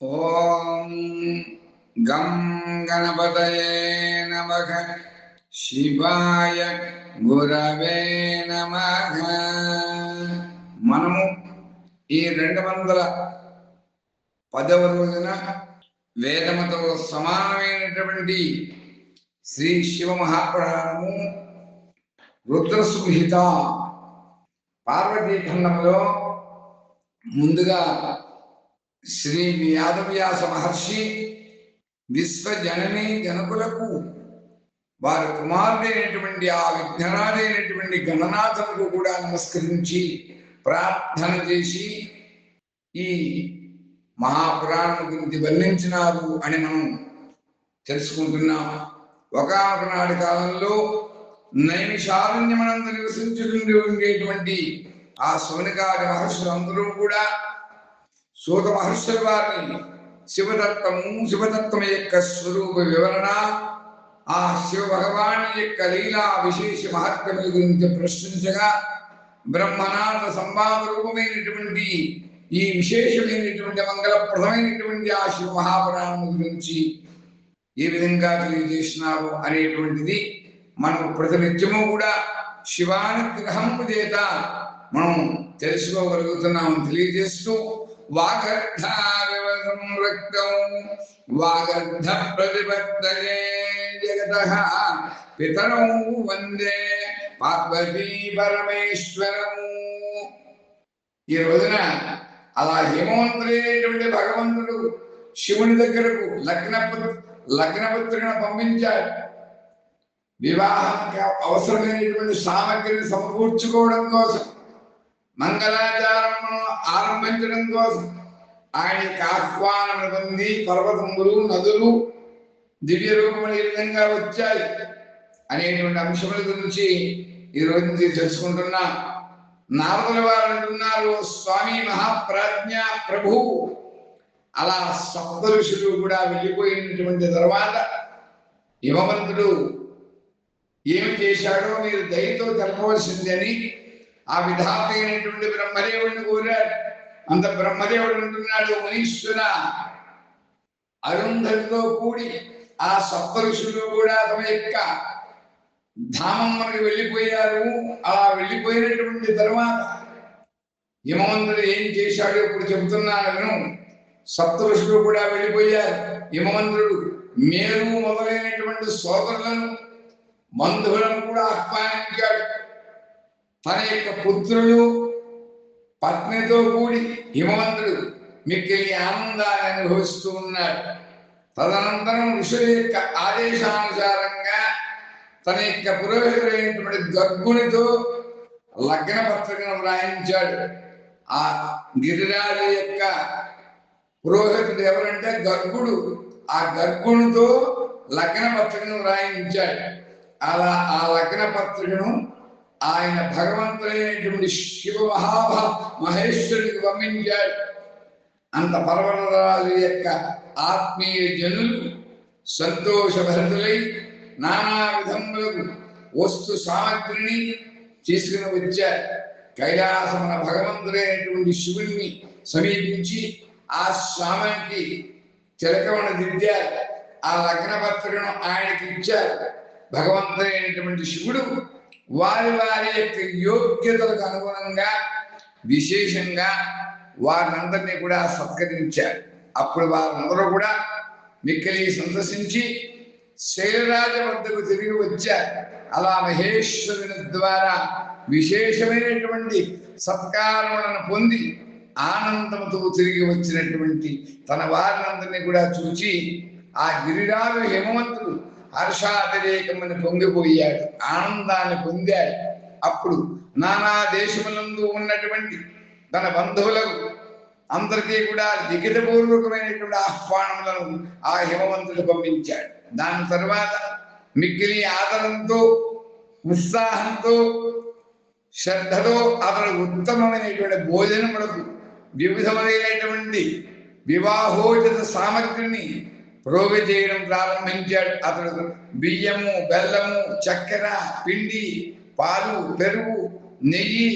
ఓం గం గణపతయే నమః. శివాయ గురవే నమ. మనము ఈ రెండు వందల పదవ రోజున వేదమతో సమానమైనటువంటి శ్రీ శివ మహాపురాణము రుద్రసుహిత పార్వతీ ఖండంలో ముందుగా శ్రీ యాదవ్యాస మహర్షి విశ్వజనని జనకులకు వారి కుమారుడైనటువంటి ఆ విఘ్నరాడైనటువంటి గణనాథులకు కూడా నమస్కరించి ప్రార్థన చేసి ఈ మహాపురాణం గురించి వర్ణించినారు అని మనం తెలుసుకుంటున్నాం. ఒకనొక నాటి కాలంలో నైమిషారణ్యమనందు నివసించుకుంటూ ఉండేటువంటి ఆ సోనికాది మహర్షులందరూ కూడా సూత మహర్షుల వారిని శివదత్తము శివదత్తం యొక్క స్వరూప వివరణ ఆ శివ భగవాని యొక్క లీలా విశేష మహత్యముల గురించి ప్రశ్నించగా బ్రహ్మనాథ సంవాద రూపమైనటువంటి ఈ విశేషమైనటువంటి మంగళప్రదమైనటువంటి ఆ శివ మహాపురాణం గురించి ఏ విధంగా తెలియజేసినారు అనేటువంటిది మనకు ప్రతినిత్యము కూడా శివానుగ్రహము చేత మనం తెలుసుకోగలుగుతున్నాము తెలియజేస్తూ వాగర్ధావివ సంరక్తం వాగర్ధ ప్రతిపత్తయే జగత. పితరౌ వందే పార్వతీ పరమేశ్వరము. ఈ రోజున అలా హేమవంతుడైనటువంటి భగవంతుడు శివుని దగ్గరకు లగ్న లగ్నపుత్రులను పంపించాడు. వివాహం అవసరమైనటువంటి సామగ్రిని సమకూర్చుకోవడం కోసం. మంగళాచారం ఆరంభించడం కోసం ఆయన యొక్క ఆహ్వానం పొంది పర్వతములు నదులు దివ్య రూపములు ఈ విధంగా వచ్చాయి అనేటువంటి అంశముల గురించి ఈరోజు తెలుసుకుంటున్నా. నారదుల వారు అంటున్నారు స్వామి మహాప్రాజ్ఞ ప్రభు. అలా సప్త ఋషులు కూడా వెళ్ళిపోయినటువంటి తర్వాత యువమంతుడు ఏమి చేశాడో మీరు దయతో తెలపవలసిందని ఆ విధాత అయినటువంటి బ్రహ్మదేవుడిని కోరాడు. అంత బ్రహ్మదేవుడు అంటున్నాడు మునీశ్వర. అరుంధతితో కూడి ఆ సప్త ఋషులు కూడా తమ యొక్క ధామం మనకి వెళ్ళిపోయారు. అలా వెళ్ళిపోయినటువంటి తర్వాత హిమవంతుడు ఏం చేశాడో ఇప్పుడు చెబుతున్నాను సప్త ఋషులు కూడా వెళ్ళిపోయారు. హిమవంతుడు మేరు మొదలైనటువంటి సోదరులను బంధువులను కూడా ఆహ్వానించాడు. తన యొక్క పుత్రులు పత్నితో కూడి హిమవంతుడు మిక్కిలి ఆనందాన్ని అనుభవిస్తూ ఉన్నాడు. తదనంతరం ఋషుల యొక్క ఆదేశానుసారంగా తన యొక్క పురోహితుడైనటువంటి గర్భునితో లగ్న పత్రికను వ్రాయించాడు. ఆ గిరిరాజు యొక్క పురోహితుడు ఎవరంటే గర్భుడు. ఆ గర్భునితో లగ్న పత్రికను వ్రాయించాడు. అలా ఆ లగ్న పత్రికను ఆయన భగవంతుడైనటువంటి శివ మహాభ మహేశ్వరుడికి పంపించాడు అంత పర్వతరాజు యొక్క ఆత్మీయ జనులు సంతోషభరితులై నానా విధములకు వస్తు సామగ్రిని తీసుకుని వచ్చారు. కైలాసమున భగవంతుడైనటువంటి శివుణ్ణి సమీపించి ఆ స్వామికి తిలకమును దిద్దారు. ఆ లగ్న పత్రికను ఆయనకి ఇచ్చారు. భగవంతుడైనటువంటి శివుడు వారి వారి యొక్క యోగ్యతలకు అనుగుణంగా విశేషంగా వారినందరినీ కూడా సత్కరించారు. అప్పుడు వారందరూ కూడా మిక్కిలి సందర్శించి శైలరాజ వద్దకు తిరిగి వచ్చారు. అలా మహేశ్వరుని ద్వారా విశేషమైనటువంటి సత్కారములను పొంది ఆనందముతో తిరిగి వచ్చినటువంటి తన వారినందరినీ కూడా చూచి ఆ గిరిరాజు హేమవంతుడు హర్షాతిరేకమని పొంగిపోయాడు ఆనందాన్ని పొందాడు. అప్పుడు నానా దేశములందు ఉన్నటువంటి తన బంధువులకు అందరికీ కూడా లిఖితపూర్వకమైనటువంటి ఆహ్వానములను ఆ హిమవంతుడు పంపించాడు. దాని తర్వాత మిక్కిలి ఆదరంతో ఉత్సాహంతో శ్రద్ధతో అతడు ఉత్తమమైనటువంటి భోజనములకు వివిధములైనటువంటి వివాహోచిత సామగ్రిని రోగి చేయడం ప్రారంభించాడు. అతడు బియ్యము బెల్లము చక్కెర పిండి పాలు పెరుగు నెయ్యి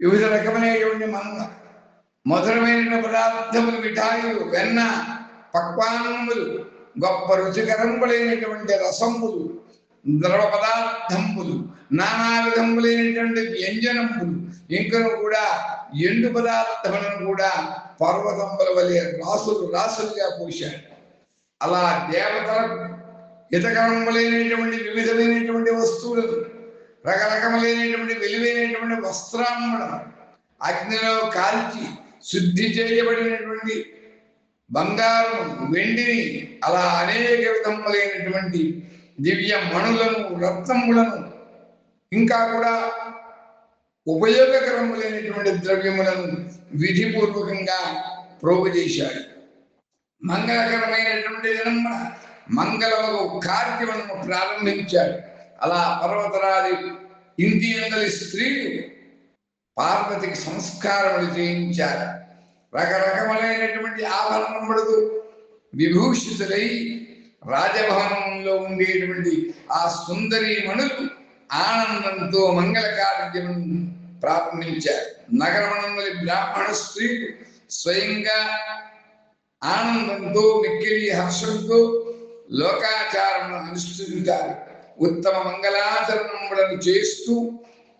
వివిధ రకమైనటువంటి మంగ మధురమైన పదార్థములు మిఠాయిలు వెన్న పక్వాన్నములు గొప్ప రుచికరములైనటువంటి రసములు ద్రవ పదార్థములు నానా విధములైనటువంటి వ్యంజనములు ఇంకను కూడా ఎండు పదార్థములను కూడా పర్వతముల వలె రాసులు రాసులుగా పోశాడు. అలా దేవతలకు హితకరములైనటువంటి వివిధమైనటువంటి వస్తువులను రకరకములైనటువంటి విలువైనటువంటి వస్త్రాలను అగ్నిలో కాల్చి శుద్ధి చేయబడినటువంటి బంగారం వెండిని అలా అనేక విధములైనటువంటి దివ్య మణులను రత్నములను ఇంకా కూడా ఉపయోగకరములైనటువంటి ద్రవ్యములను విధిపూర్వకంగా ప్రోగు చేశాడు. మంగళకరమైనటువంటి దినమున మంగళ కార్యములను ప్రారంభించాడు. అలా పర్వతరాజు ఇంద్రియంగలి స్త్రీలు పార్వతికి సంస్కారములు చేయించారు. రకరకములైనటువంటి ఆభరణములతో విభూషితులై రాజభవనంలో ఉండేటువంటి ఆ సుందరి మణులు ఆనందంతో మంగళ కార్యమును ప్రారంభించారు. నగరమనందరి బ్రాహ్మణ స్త్రీలు స్వయంగా ఆనందంతో మిక్కిలి హర్షంతో లోకాచారమును అనుష్ఠించారు ఉత్తమ మంగళాచరణములను చేస్తూ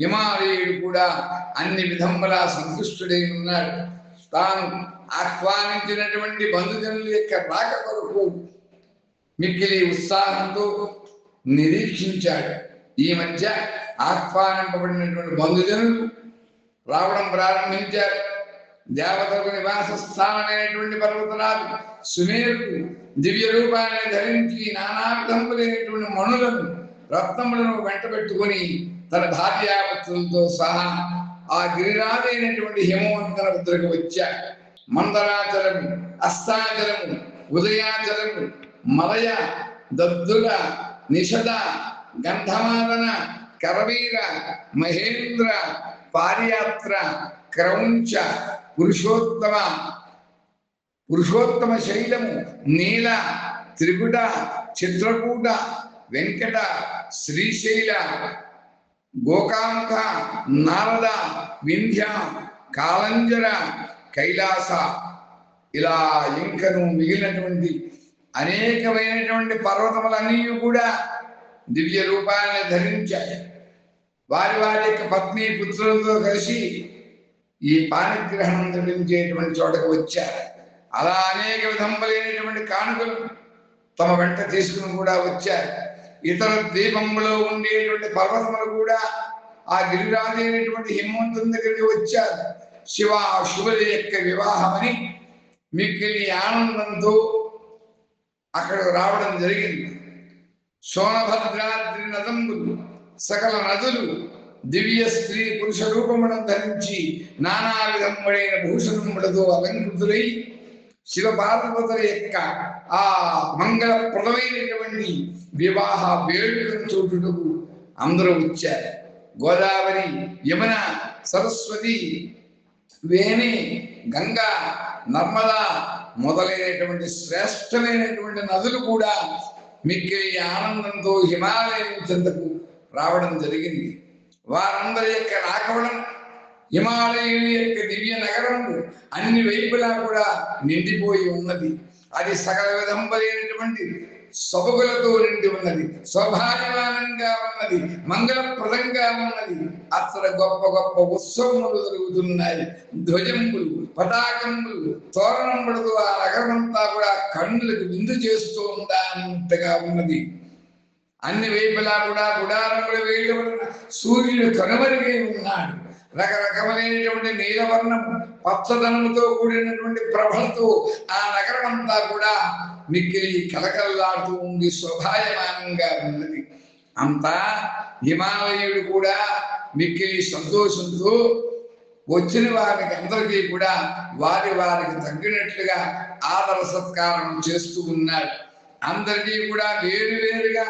హిమాలయుడు కూడా అన్ని విధములా సంతుష్టుడై ఉన్నాడు తాను ఆహ్వానించినటువంటి బంధుజనుల యొక్క రాక కొరకు మిక్కిలి ఉత్సాహంతో నిరీక్షించాడు. ఈ మధ్య ఆహ్వానింపబడినటువంటి బంధుజనులు రావడం ప్రారంభించారు. దేవతలకు నివాస స్థానమైనటువంటి పర్వతరాజు సుమేరుకు దివ్య రూపాన్ని ధరించి నానా విధములైనటువంటి మణులను రత్నములను వెంట పెట్టుకొని తన భార్యాపత్రులతో సహా ఆ గిరిరాజైనటువంటి హిమవంతన వద్దకు వచ్చాడు. మందరాచలము అస్తాచలము ఉదయాచలము మలయ దద్దుల నిషద గంధమాదన కరవీర మహేంద్ర పారియాత్ర క్రౌంచ పురుషోత్తమ. పురుషోత్తమ శైలము నీల త్రిగుట చిత్రకూట వెంకట శ్రీశైల గోకాంక నారద వింధ్య కాలంజర కైలాస. ఇలా ఇంకను మిగిలినటువంటి అనేకమైనటువంటి పర్వతములన్నీ కూడా దివ్య రూపాన్ని ధరించాయి. వారి వారి యొక్క పత్ని పుత్రులతో కలిసి ఈ పానిగ్రహణం ధరించేటువంటి చోటకు వచ్చారు. అలా అనేక విధములైనటువంటి కానుకలు తమ వెంట తీసుకుని కూడా వచ్చారు. ఇతర ద్వీపంలో ఉండేటువంటి పర్వతములు కూడా ఆ గిరిరాజు అయినటువంటి హిమవంతుని దగ్గరికి వచ్చారు. శివ శివుల యొక్క వివాహమని మిక్కిలి ఆనందంతో అక్కడ రావడం జరిగింది. సోనభద్రాద్రి నదంబులు సకల నదులు దివ్య స్త్రీ పురుష రూపమును ధరించి నానా విధముడైన భూషణములతో అలంకృతులై శివ పార్వతుల యొక్క ఆ మంగళప్రదమైనటువంటి వివాహ వేడుకను చూడుటకు అందరూ వచ్చారు. గోదావరి యమున సరస్వతి వేణి గంగా నర్మద మొదలైనటువంటి శ్రేష్టమైనటువంటి నదులు కూడా మిక్కిలి ఆనందంతో హిమాలయం చెందకు రావడం జరిగింది. వారందరి యొక్క రాకవడం హిమాలయం యొక్క దివ్య నగరము అన్ని వైపులా కూడా నిండిపోయి ఉన్నది. అది సకల విధంబలైనటువంటి సొబగులతో నిండి ఉన్నది స్వభాగ్యమానంగా ఉన్నది మంగళప్రదంగా ఉన్నది. అక్కడ గొప్ప గొప్ప ఉత్సవములు జరుగుతున్నాయి. ధ్వజములు పతాకములు తోరణములతో ఆ నగరమంతా కూడా కన్నులకు విందు చేస్తూ ఉందంతగా ఉన్నది. అన్ని వైపులా కూడా గుడారములు వేయడం వలన సూర్యుడు కనుమరుగై ఉన్నాడు. రకరకములైనటువంటి నీలవర్ణం పచ్చదనంతో కూడినటువంటి ప్రభలతో ఆ నగరం అంతా కూడా మిక్కిలి కలకల్లాడుతూ ఉంది శోభాయమానంగా ఉన్నది. అంతా హిమాలయుడు కూడా మిక్కిలి సంతోషంతో వచ్చిన వారికి అందరికీ కూడా వారి వారికి తగ్గినట్లుగా ఆదర సత్కారం చేస్తూ ఉన్నారు. అందరికీ కూడా వేరు వేరుగా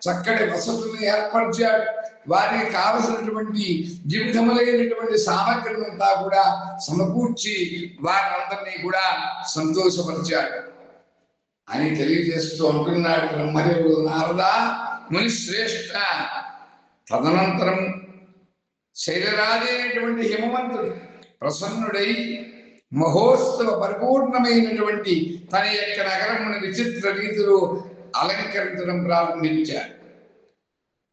చక్కటి వసతులను ఏర్పరిచాడు. వారికి కావలసినటువంటి జీవితములైనటువంటి సామగ్రిలంతా కూడా సమకూర్చి వారందరినీ కూడా సంతోషపరిచాడు. అని తెలియజేస్తూ అంటున్నాడు బ్రహ్మదేవుడు నారదా ముని శ్రేష్ఠ తదనంతరం శైలరాజైనటువంటి హిమవంతుడు ప్రసన్నుడై మహోత్సవ పరిపూర్ణమైనటువంటి తన యొక్క నగరమున విచిత్ర రీతిలో అలంకరించడం ప్రారంభించాడు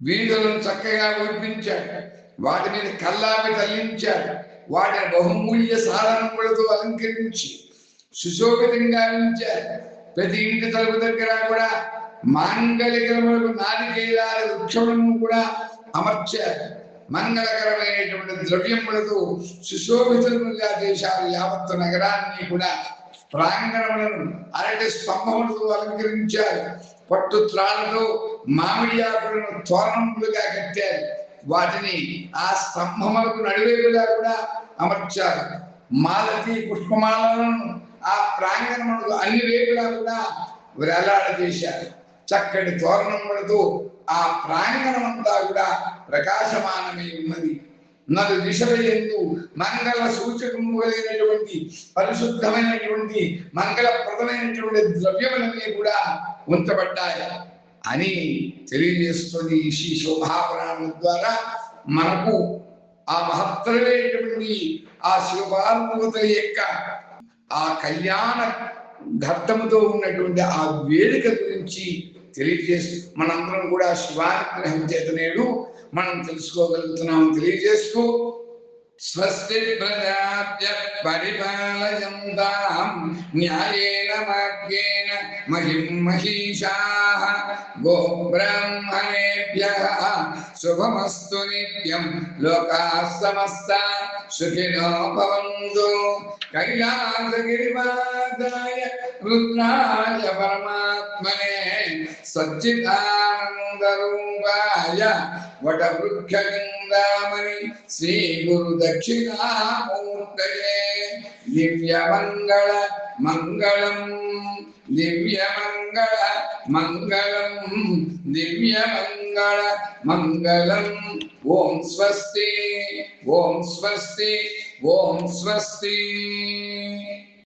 వీధులను చక్కగా ఊపించాడు వాటి మీద కల్లాపి తల్లించాడు వాటిని బహుమూల్య సాధనములతో అలంకరించి సుశోభితంగా ఉంచారు. ప్రతి ఇంటి తలుపు దగ్గర కూడా మాంగళికరములకు నారికేయాల వృక్షములను కూడా అమర్చారు. మంగళకరమైనటువంటి ద్రవ్యములతో సుశోభితములుగా చేశారు యావత్తు నగరాన్ని కూడా. ప్రాంగణములను అరటి స్తంభములతో అలంకరించారు. పట్టు త్రాళ్ళతో మామిడి ఆకులను తోరణములుగా కట్టారు. వాటిని ఆ స్తంభములకు నడివేపుగా కూడా అమర్చారు. మాలతి పుష్పమాలను ఆ ప్రాంగణములకు అన్ని వేపులా కూడా వేలాడదీశారు. చక్కటి తోరణములతో ఆ ప్రాంగణమంతా కూడా ప్రకాశమానమై ఉన్నది. నలు దిశల ఎందు మంగళ సూచకము కలిగినటువంటి పరిశుద్ధమైనటువంటి మంగళప్రదమైనటువంటి ద్రవ్యములన్నీ కూడా ఉంచబడ్డాయి అని తెలియజేస్తుంది ఈ శ్రీ శోభాపురాణం ద్వారా మనకు ఆ మహత్తరమైనటువంటి ఆ శివపార్వతుల యొక్క ఆ కళ్యాణ ఘట్టముతో ఉన్నటువంటి ఆ వేదిక గురించి తెలియజేస్తూ మనందరం కూడా శివానుగ్రహం చేత నేడు మనం తెలుసుకోగలుగుతున్నాం. తెలియజేస్తూ స్వస్తి ప్రజాభ్య పరిపాలయంతాం న్యాయేన మార్గేణ మహిం మహిషాః గోబ్రాహ్మణేభ్యः శుభమస్తు నిత్యం లోకాः సమస్తా సుఖినో భవంతు కైలాసగిరివాసాయ రుద్రాయ పరమాత్మనే సచ్చిదానందరూపాయ వటవృక్షలింగామణి శ్రీ గురు దక్షిణామూర్తయే దివ్యమంగళ మంగళం దివ్యమంగళ మంగళం దివ్యమంగళ మంగళం. ఓం స్వస్తి ఓం స్వస్తి ఓం స్వస్తి.